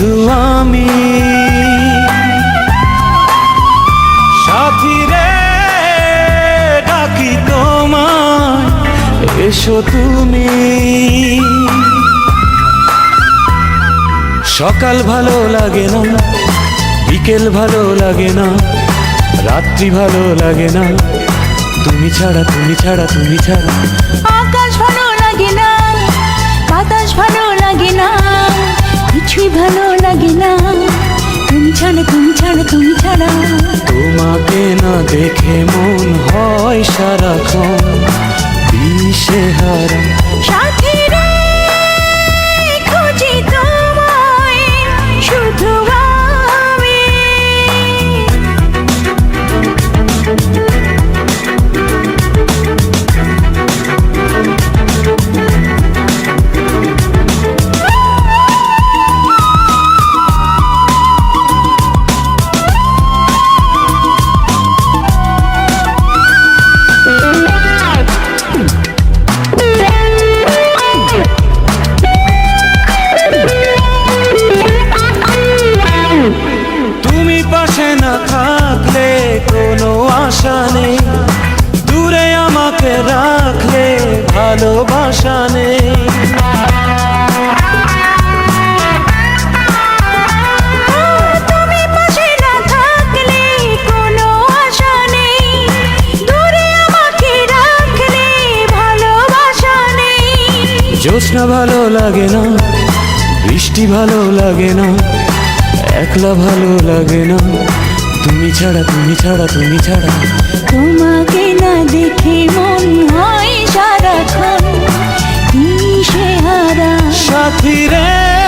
শুধু আমি। সাথী রে ডাকি তোমায়, এসো তুমি। সকাল ভালো লাগে না, বিকেল ভালো লাগে না, রাত্রি ভালো লাগে না। তুমি ছাড়া তুমি ছাড়া তুমি ছাড়া। লাগে না তুমি ছাড়া তুমি ছাড়া তুমি ছাড়া। তোমাকে না দেখে মন হয় সারাক্ষণ। আমাকে রাখলে ভালোবাসা নেই। জ্যোৎস্না ভালো লাগে না, বৃষ্টি ভালো লাগে না, একলা ভালো লাগে না। তুমি ছাড়া তুমি ছাড়া তুমি ছাড়া। তোমাকে দেখে মন হয় সারাক্ষণ। দিশেহারা সাথী রে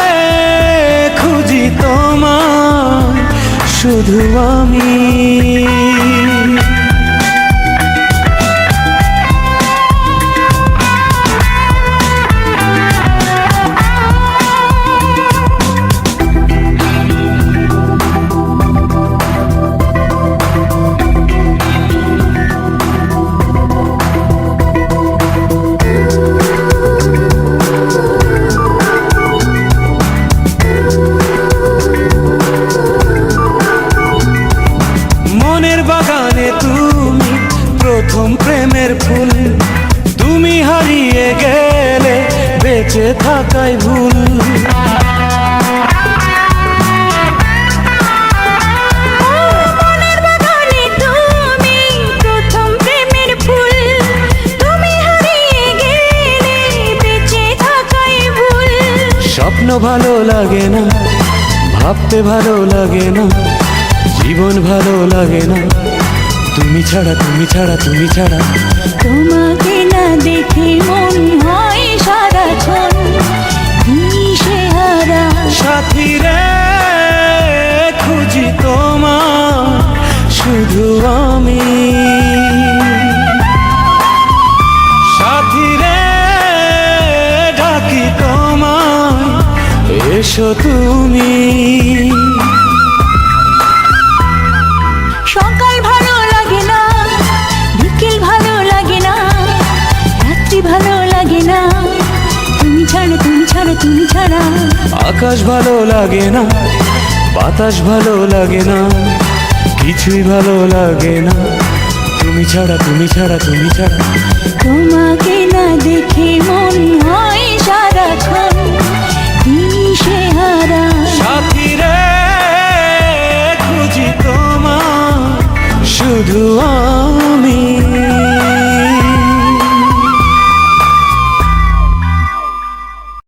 মনের বাগানে তুমি প্রথম প্রেমের ফুল। তুমি হারিয়ে গেলে বেঁচে থাকাই ভুল। স্বপ্ন ভালো লাগে না, ভাবতে ভালো লাগে না। জীবন ভালো লাগে না। তুমি ছাড়া তুমি ছাড়া তুমি ছাড়া। তোমাকে না দেখে মন হয় সারাক্ষণ দিশেহারা সাথী রে খুঁজি তোমার শুধু আমি। সাথী রে ডাকি তোমায় এসো তুমি। তুমি ছাড়া। আকাশ ভালো লাগে না বাতাস ভালো লাগে না কিছুই ভালো লাগে না। তুমি ছাড়া তুমি ছাড়া তুমি ছাড়া। তোমাকে না দেখে মন হয় সারাক্ষণ দিশে হারা। খুঁজি শুধু